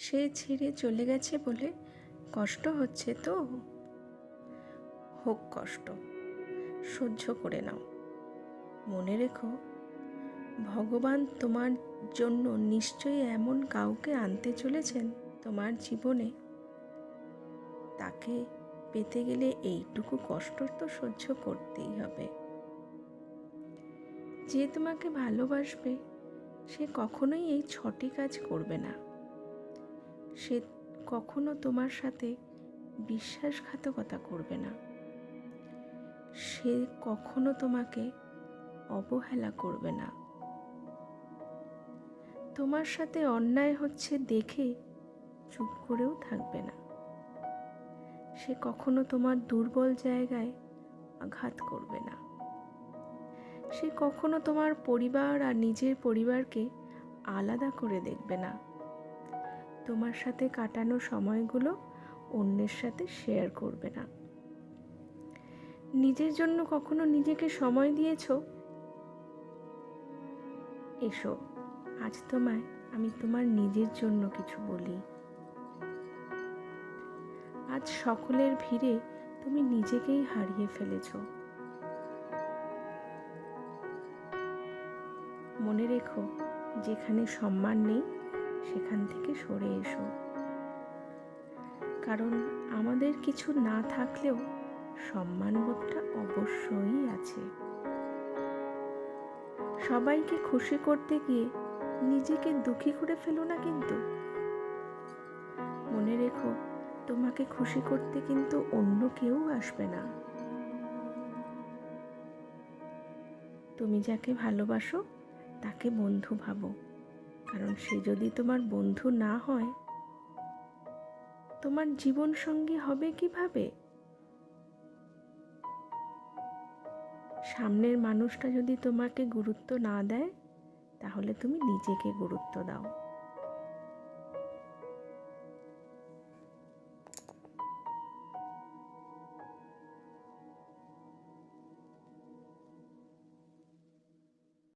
সে ছেড়ে চলে গেছে বলে কষ্ট হচ্ছে তো? হোক কষ্ট, সহ্য করে নাও। মনে রেখো, ভগবান তোমার জন্য নিশ্চয়ই এমন কাউকে আনতে চলেছেন তোমার জীবনে। তাকে পেতে গেলে এইটুকু কষ্ট তো সহ্য করতেই হবে। যে তোমাকে ভালোবাসবে, সে কখনোই এই ছটি কাজ করবে না। সে কখনো তোমার সাথে বিশ্বাসঘাতকতা করবে না। সে কখনো তোমাকে অবহেলা করবে না। তোমার সাথে অন্যায় হচ্ছে দেখে চুপ করেও থাকবে না। সে কখনো তোমার দুর্বল জায়গায় আঘাত করবে না। সে কখনো তোমার পরিবার আর নিজের পরিবারকে আলাদা করে দেখবে না। তোমার সাথে কাটানো সময়গুলো অন্যের সাথে শেয়ার করবে না। নিজের জন্য কখনো নিজেকে সময় দিয়েছ? এসো, আজ তোমায় আমি তোমার নিজের জন্য কিছু বলি। আজ সকলের ভিড়ে তুমি নিজেকেই হারিয়ে ফেলেছ। মনে রেখো, যেখানে সম্মান নেই সেখান থেকে সরে এসো। কারণ আমাদের কিছু না থাকলেও সম্মানবোধটা অবশ্যই আছে। সবাইকে খুশি করতে গিয়ে নিজেকে দুঃখী করে ফেলো না কিন্তু। মনে রেখো, তোমাকে খুশি করতে কিন্তু অন্য কেউ আসবে না। তুমি যাকে ভালোবাসো, তাকে বন্ধু ভাবো। কারণ সে যদি তোমার বন্ধু না হয়, তোমার জীবন সঙ্গী হবে কীভাবে? সামনের মানুষটা যদি তোমাকে গুরুত্ব না দেয়, তাহলে তুমি নিজেকে গুরুত্ব দাও।